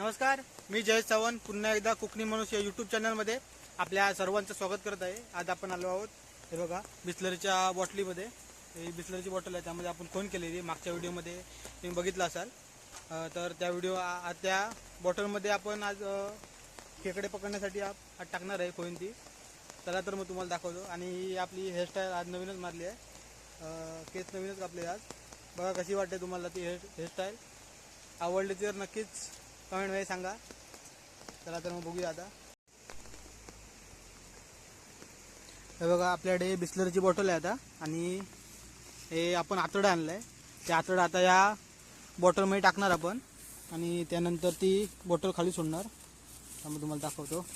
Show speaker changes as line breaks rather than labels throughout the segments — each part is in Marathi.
नमस्कार मी जय चव्हाण पुन्हा एकदा कोकणी मनुष्य या यूट्यूब चॅनलमध्ये आपल्या सर्वांचं स्वागत करत आहे. आज आपण आलो आहोत हे बघा बिस्लरीच्या बॉटलीमध्ये ही बिस्लरीची बॉटल आहे त्यामध्ये आपण फोन केलेली मागच्या व्हिडिओमध्ये तुम्ही बघितलं असाल. तर त्या व्हिडिओ त्या बॉटलमध्ये आपण आज खेकडे पकडण्यासाठी आज टाकणार आहे खोईन ती चला तर मग तुम्हाला दाखवतो. आणि ही आपली हेअरस्टाईल आज नवीनच मारली आहे. केस नवीनच कापले आज. बघा कशी वाटते तुम्हाला ती हेअर हेअरस्टाईल आवडली तर नक्कीच कमेंटमध्ये सांगा. चला तर मग बघूया आता. हे बघा आपल्याकडे बिस्लरची बॉटल आहे आता. आणि हे आपण आतडं आणलं आहे ते आतडं आता या बॉटलमध्ये टाकणार आपण. आणि त्यानंतर ती बॉटल खाली सोडणार. त्यामुळे तुम्हाला दाखवतो.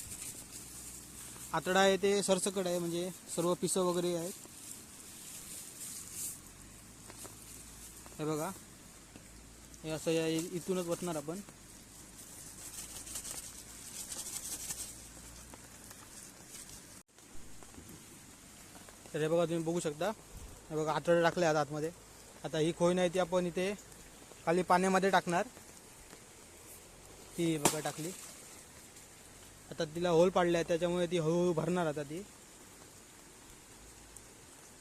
आतडा आहे ते सरसकट आहे म्हणजे सर्व पिसं वगैरे आहेत. हे बघा. हे असं या इथूनच बसणार आपण. तर हे बघा तुम्ही बघू शकता. हे बघा आतडे टाकले आता आतमध्ये. आता ही खोय नाही ती आपण इथे खाली पाण्यामध्ये टाकणार. ती बघा टाकली. आता तिला होल पाडले आहे त्याच्यामुळे ती हळूहळू भरणार आता ती.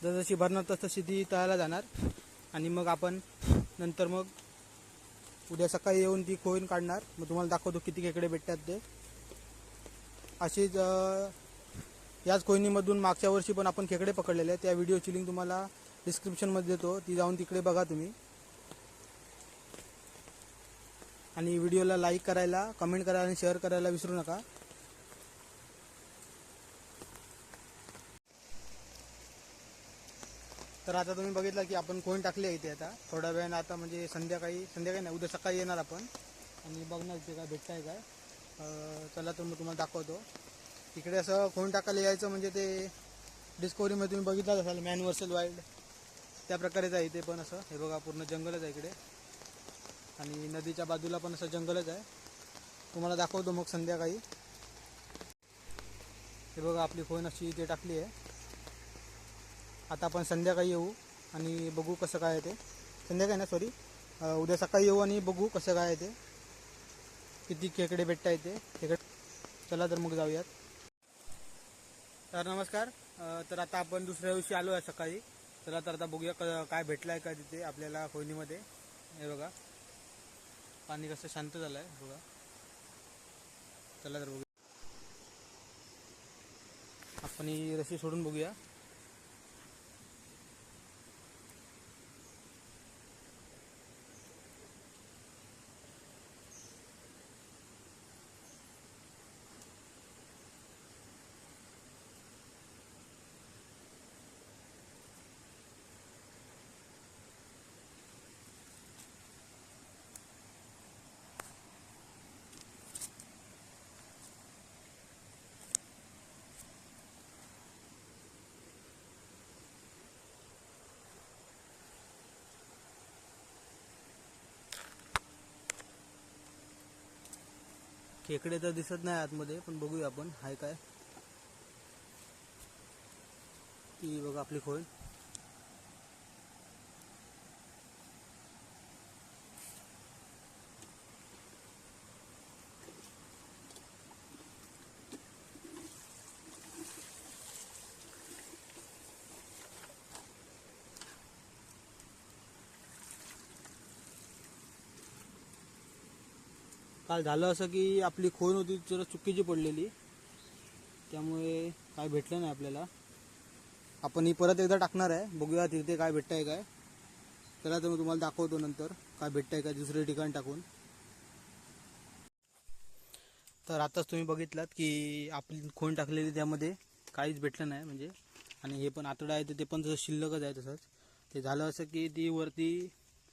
जसजशी भरणार तसतशी ती तळायला जाणार. आणि मग आपण नंतर मग उद्या सकाळी येऊन ती खोईन काढणार. मग तुम्हाला दाखवतो किती खेकडे भेटतात ते. अशीच याच कोयनीमधून मागच्या वर्षी पण आपण खेकडे पकडलेले आहेत. त्या व्हिडिओची लिंक तुम्हाला डिस्क्रिप्शनमध्ये देतो. ती जाऊन तिकडे बघा तुम्ही. आणि व्हिडिओला लाईक करायला कमेंट करायला आणि शेअर करायला विसरू नका. तर आता तुम्ही बघितलं की आपण कोण टाकले इथे आता. थोड्या वेळानं आता म्हणजे संध्याकाळी संध्याकाळी नाही उद्या सकाळी येणार आपण. आणि बघणार इथे काय भेटताय काय. चला तर मग तुम्हाला दाखवतो. इकडे असं कोण टाकायला यायचं म्हणजे ते डिस्कवरीमध्ये तुम्ही बघितलं असाल मॅन वर्सल वाईल्ड त्या प्रकारेच आहे इथे पण असं. हे बघा पूर्ण जंगलच आहे इकडे. आणि नदीच्या बाजूला पण असं जंगलच आहे. तुम्हाला दाखवतो मग संध्याकाळी. हे बघा आपली फोन अशी इथे टाकली आहे. आता आपण संध्याकाळी येऊ आणि बघू कसं काय ते. संध्याकाळी ना सॉरी उद्या सकाळी येऊ आणि बघू कसं काय आहे ते. किती खेकडे भेटता येते खेकडे चला तर मग जाऊयात. तर नमस्कार. तर आता आपण दुसऱ्या दिवशी आलो आहे सकाळी. चला तर आता बघूया क- काय भेटलं आहे का तिथे आपल्याला खोनीमध्ये हे बघा. पाणी कसं शांत झालं आहे बघा. चला तर बघूया. आपण ही रशी सोडून बघूया. खेकडे तर दिसत नाही आतमध्ये पण बघूया आपण. हाय काय? ती बघा आपली खोल. काल झालं असं की आपली खोन होती जरा चुकीची पडलेली. त्यामुळे काय भेटलं नाही आपल्याला. आपण ही परत एकदा टाकणार आहे. बघूया तिथे काय भेटतंय काय. चला तर मग तुम्हाला दाखवतो नंतर काय भेटतंय काय दुसरे ठिकाण टाकून. तर आताच तुम्ही बघितलात की आपली खोन टाकलेली त्यामध्ये काहीच भेटलं नाही म्हणजे. आणि हे पण आतडं आहे तर ते पण जसं शिल्लकच आहे तसंच. ते झालं असं की ती वरती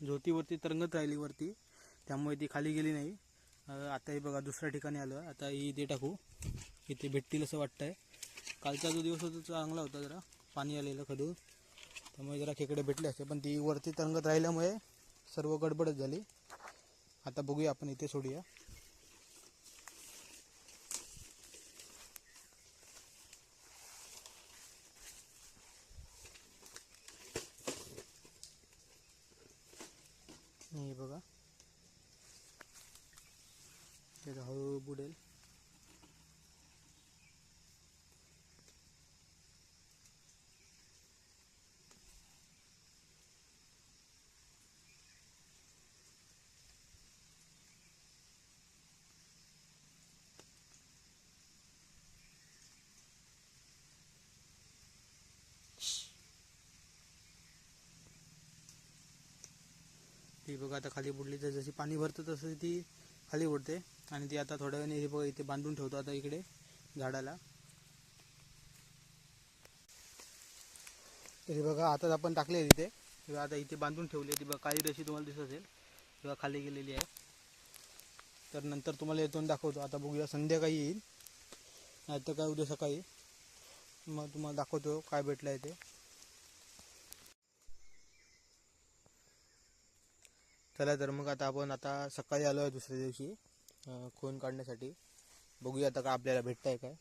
झोतीवरती तरंगत राहिली वरती. त्यामुळे ती खाली गेली नाही. आता हे बघा दुसऱ्या ठिकाणी आलं. आता ही इथे टाकू. इथे भेटतील असं वाटतंय. कालचा जो दिवस होता चांगला होता जरा. पाणी आलेलं खडून त्यामुळे जरा खेकडे भेटले असते पण ती वरती तरंगत राहिल्यामुळे सर्व गडबडच झाली. आता बघूया आपण इथे सोडूया हे बघा ते हळूहळू बुडेल. ती बघा आता खाली बुडली तर जशी पाणी भरतं तसं ती खाली उडते आणि ती आता थोड्या वेळाने हे बघा इथे बांधून ठेवतो आता इकडे झाडाला. तर हे बघा आता आपण टाकले तिथे किंवा आता इथे बांधून ठेवली ती बघा काळी रशी तुम्हाला दिसत असेल. किंवा खाली गेलेली आहे. तर नंतर तुम्हाला येथून दाखवतो. आता बघूया संध्याकाळी येईल. नाही तर काय उद्या सकाळी. मग तुम्हाला दाखवतो काय भेटलं आहे ते. चला तर मग आता आपण आता सकाळी आलो आहे दुसऱ्या दिवशी खून काढण्यासाठी. बघूया आता काय आपल्याला भेटत आहे काय.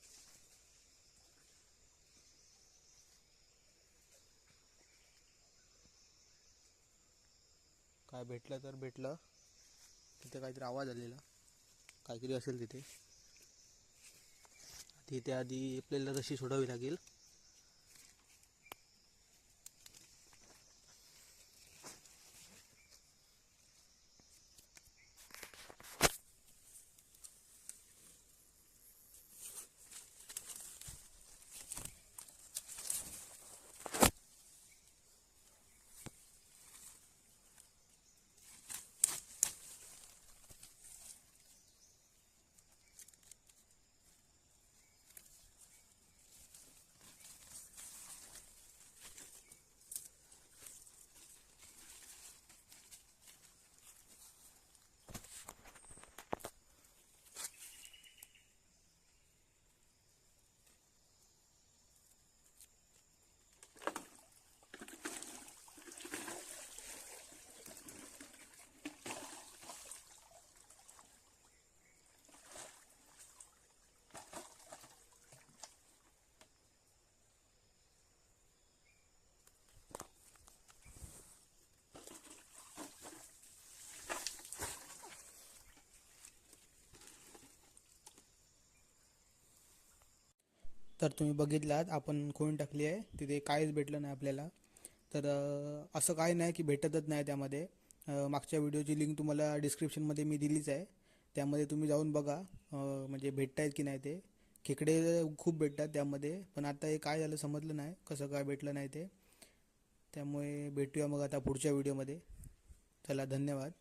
काय भेटलं तर भेटलं. तिथे काहीतरी आवाज आलेला. काहीतरी असेल तिथे. तिथे आधी आपल्याला रशी सोडावी लागेल. तर तुम्ही बघितलात आपण खूण टाकली आहे. तिथे काहीच भेटलं नाही आपल्याला. तर असं काही नाही की भेटतच नाही त्यामध्ये. मागच्या व्हिडिओची लिंक तुम्हाला डिस्क्रिप्शनमध्ये मी दिलीच आहे. त्यामध्ये तुम्ही जाऊन बघा म्हणजे भेटत आहेत की नाही ते. खेकडे खूप भेटतात त्यामध्ये पण आता हे काय झालं समजलं नाही कसं काय भेटलं नाही ते. त्यामुळे भेटूया मग आता पुढच्या व्हिडिओमध्ये. चला धन्यवाद.